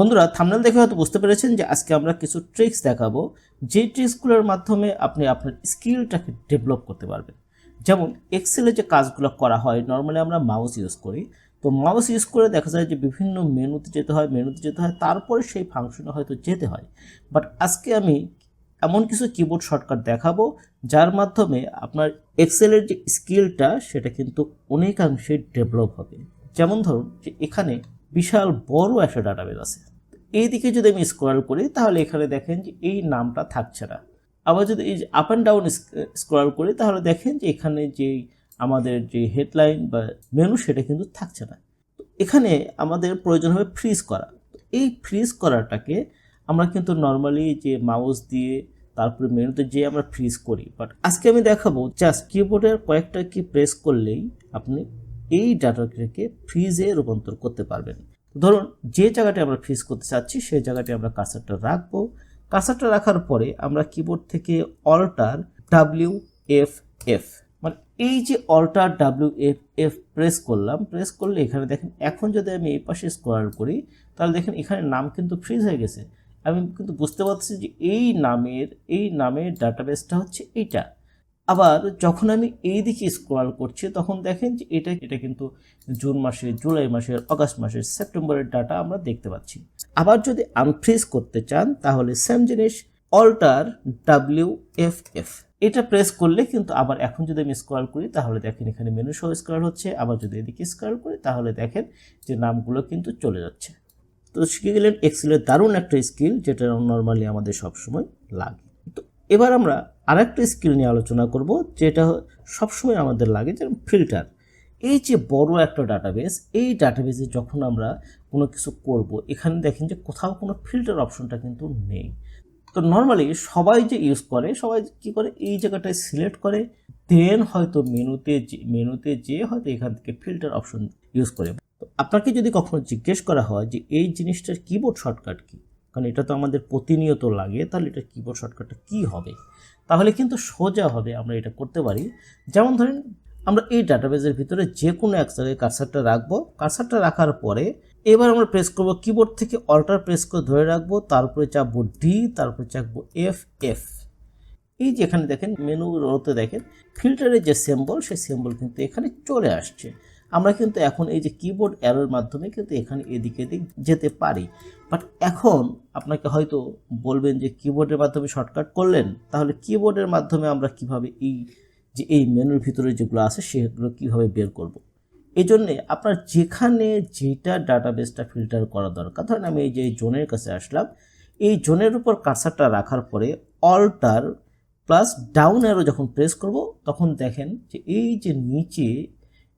বন্ধুরা থামনেল দেখে হয়তো বুঝতে পেরেছেন যে আজকে আমরা কিছু ট্রিক্স দেখাবো। যে ট্রিক্সগুলোর মাধ্যমে আপনি আপনার স্কিলটাকে ডেভেলপ করতে পারবেন। যেমন এক্সেলে যে কাজগুলো করা হয় নর্মালি আমরা মাউস ইউজ করি। তো মাউস ইউজ করে দেখা যায় যে বিভিন্ন মেনুতে যেতে হয়, মেনুতে যেতে হয়, তারপরে সেই ফাংশনে হয়তো যেতে হয়। বাট আজকে আমি এমন কিছু কিবোর্ড শর্টকাট দেখাবো, যার মাধ্যমে আপনার এক্সেলের যে স্কিলটা সেটা কিন্তু অনেকাংশে ডেভেলপ হবে। যেমন ধরুন যে এখানে বিশাল বড় একটা ডাটাবেস আছে। এই দিকে যদি আমি স্ক্রল করি, তাহলে এখানে দেখেন যে এই নামটা থাকছে না। আবার যদি এই আপ অ্যান্ড ডাউন স্ক্রল করি, তাহলে দেখেন যে এখানে যে আমাদের যে হেডলাইন বা মেনু সেটা কিন্তু থাকছে না। এখানে আমাদের প্রয়োজন হবে ফ্রিজ করা। এই ফ্রিজ করাটাকে আমরা কিন্তু নর্মালি যে মাউস দিয়ে তারপরে মেনুতে যে আমরা ফ্রিজ করি। বাট আজকে আমি দেখাবো জাস্ট কিবোর্ডের কয়েকটা কি প্রেস করলেই আপনি এই ডাটাটাকে ফ্রিজে রূপান্তর করতে পারবেন। ধরুন, যে জায়গাটি আমরা ফ্রিজ করতে চাচ্ছি, সেই জায়গাটি আমরা কার্সারটা রাখব। কার্সারটা রাখার পরে আমরা কিবোর্ড থেকে অল্টার ডাব্লিউ এফ এফ মানে এই যে alt W F F press করলাম প্রেস করলে এখানে দেখেন, এখন যদি আমি এই পাশে স্ক্রল করি, তাহলে দেখেন এখানে নাম কিন্তু ফ্রিজ হয়ে গেছে। আমি কিন্তু বুঝতে পারছি যে এই নামের এই নামের ডাটাবেসটা হচ্ছে এইটা। আবার যখন আমি এই দিকে স্ক্রল করছি, তখন দেখেন যে এটা এটা কিন্তু জুন মাসের জুলাই মাসের আগস্ট মাসের সেপ্টেম্বরের ডাটা আমরা দেখতে পাচ্ছি। আবার যদি আনফ্রিজ করতে চান, তাহলে সেম জিনিস অল্টার ডাব্লিউ এফ এফ এটা প্রেস করলে কিন্তু আবার এখন যদি আমি স্ক্রল করি, তাহলে দেখেন এখানে মেনু সহ স্ক্রল হচ্ছে। আবার যদি এদিকে স্ক্রল করি, তাহলে দেখেন যে নামগুলো কিন্তু চলে যাচ্ছে। তো শিখে গেলেন এক্সেলের দারুণ একটা স্কিল যেটা নর্মালি আমাদের সবসময় লাগে। এবার আমরা আরেকটা স্কিল নিয়ে আলোচনা করব, যেটা সবসময় আমাদের লাগে যেমন ফিল্টার। এই যে বড় একটা ডাটাবেস এই ডাটাবেসে যখন আমরা কোনো কিছু করব, এখানে দেখেন যে কোথাও কোনো ফিল্টার অপশনটা কিন্তু নেই। তো নর্মালি সবাই যে ইউজ করে, সবাই কি করে? এই জায়গাটায় সিলেক্ট করে দেন হয়তো মেনুতে যে মেনুতে যে হয়তো এখান থেকে ফিল্টার অপশন ইউজ করে। আপনাকে যদি কখনো জিজ্ঞেস করা হয় যে এই জিনিসটার কিবোর্ড শর্টকাট কী? কারণ এটা তো আমাদের প্রতিনিয়ত লাগে, তাহলে এটা কিবোর্ড শর্টকাটটা কী হবে? তাহলে কিন্তু সোজা হবে আমরা এটা করতে পারি। যেমন ধরেন, আমরা এই ডাটাবেসের ভিতরে যে কোনো এক জায়গায় কার্সারটা রাখব। কার্সারটা রাখার পরে এবার আমরা প্রেস করব কিবোর্ড থেকে অল্টার প্রেস করে ধরে রাখব, তারপরে চাপবো ডি তারপরে চাপবো এফ এফ এই যে এখানে দেখেন মেনু রোতে দেখেন ফিল্টারের যে সিম্বল সেই সিম্বল কিন্তু এখানে চলে আসছে। আমরা কিন্তু এখন এই যে কিবোর্ড অ্যারোর মাধ্যমে কিন্তু এখানে এদিকে এদিক যেতে পারি বাট এখন আপনাকে হয়তো বলবেন যে কিবোর্ডের মাধ্যমে শর্টকাট করলেন, তাহলে কিবোর্ডের মাধ্যমে আমরা কীভাবে এই যে, এই মেনুর ভিতরে যেগুলো আছে, সেগুলো কীভাবে বের করব। এই জন্যে আপনার যেখানে যেটা ডাটাবেসটা ফিল্টার করা দরকার, ধরেন আমি এই যে জোনের কাছে আসলাম, এই জোনের উপর কার্সারটা রাখার পরে অল্টার প্লাস ডাউন অ্যারো যখন প্রেস করব, তখন দেখেন যে এই যে নিচে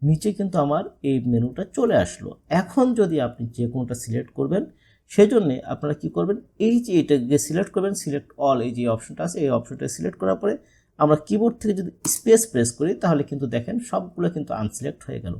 নিচে কিন্তু আমার এই মেনুটা চলে আসলো। এখন যদি আপনি যে কোনোটা সিলেক্ট করবেন সেই জন্যে আপনারা কী করবেন, এই যে এটাকে সিলেক্ট করবেন, সিলেক্ট অল এই যে অপশনটা আছে, এই অপশনটা সিলেক্ট করার পরে আমরা কিবোর্ড থেকে যদি স্পেস প্রেস করি, তাহলে কিন্তু দেখেন সবগুলো কিন্তু আনসিলেক্ট হয়ে গেল।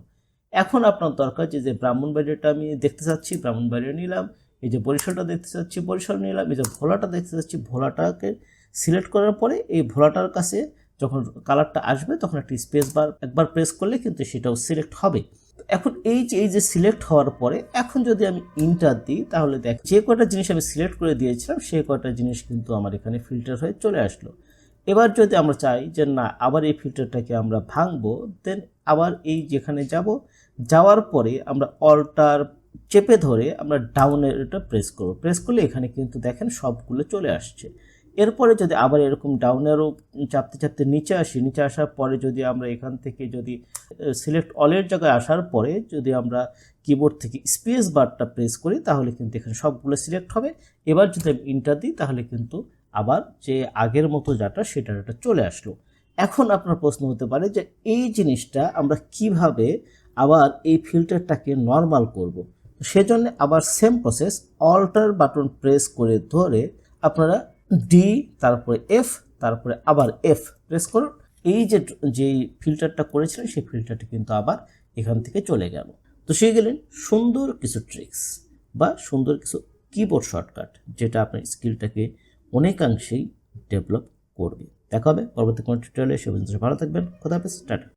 এখন আপনার দরকার যে যে ব্রাহ্মণবাড়িটা আমি দেখতে চাচ্ছি ব্রাহ্মণবাড়ি নিলাম, এই যে বরিশালটা দেখতে চাচ্ছি, বরিশাল নিলাম, এই যে ভোলাটা দেখতে চাচ্ছি, ভোলাটাকে সিলেক্ট করার পরে এই ভোলাটার কাছে যখন কালারটা আসবে, তখন একটি স্পেস বার একবার প্রেস করলে কিন্তু সেটাও সিলেক্ট হবে। এখন এই যে এই যে সিলেক্ট হওয়ার পরে, এখন যদি আমি ইন্টার দিই, তাহলে দেখ, যে কটা জিনিস আমি সিলেক্ট করে দিয়েছিলাম সেই কটা জিনিস কিন্তু আমার এখানে ফিল্টার হয়ে চলে আসলো। এবার যদি আমরা চাই যে, না, আবার এই ফিল্টারটাকে আমরা ভাঙবো দেন আবার এই যেখানে যাব, যাওয়ার পরে আমরা অল্টার চেপে ধরে আমরা ডাউনের এটা প্রেস করব। প্রেস করলে এখানে কিন্তু দেখেন সবগুলো চলে আসছে। এরপরে যদি আবার এরকম ডাউনেরও চাপতে চাপতে নিচে আসি, নিচে আসার পরে যদি আমরা এখান থেকে যদি সিলেক্ট অলের জায়গায় আসার পরে যদি আমরা কিবোর্ড থেকে স্পেস বারটা প্রেস করি, তাহলে কিন্তু এখানে সবগুলো সিলেক্ট হবে। এবার যদি আমি ইন্টার দিই, তাহলে কিন্তু আবার যে আগের মতো যাটা সেটা এটা চলে আসলো। এখন আপনার প্রশ্ন হতে পারে যে এই জিনিসটা আমরা কীভাবে আবার এই ফিল্টারটাকে নর্মাল করব? সেজন্য আবার same process alt button press করে ধরে আপনারা ডি তারপরে এফ তারপরে আবার এফ প্রেস করুন। এই যে যেই ফিল্টারটা করেছিলেন, সেই ফিল্টারটি কিন্তু আবার এখান থেকে চলে গেল। তো শিখে গেলেন সুন্দর কিছু ট্রিক্স বা সুন্দর কিছু কিবোর্ড শর্টকাট যেটা আপনার স্কিলটাকে অনেকাংশেই ডেভেলপ করবে। দেখা হবে পরবর্তী কোনো টিউটোরিয়ালে সে পর্যন্ত ভালো থাকবেন। কথা হাফেজ। টাটা।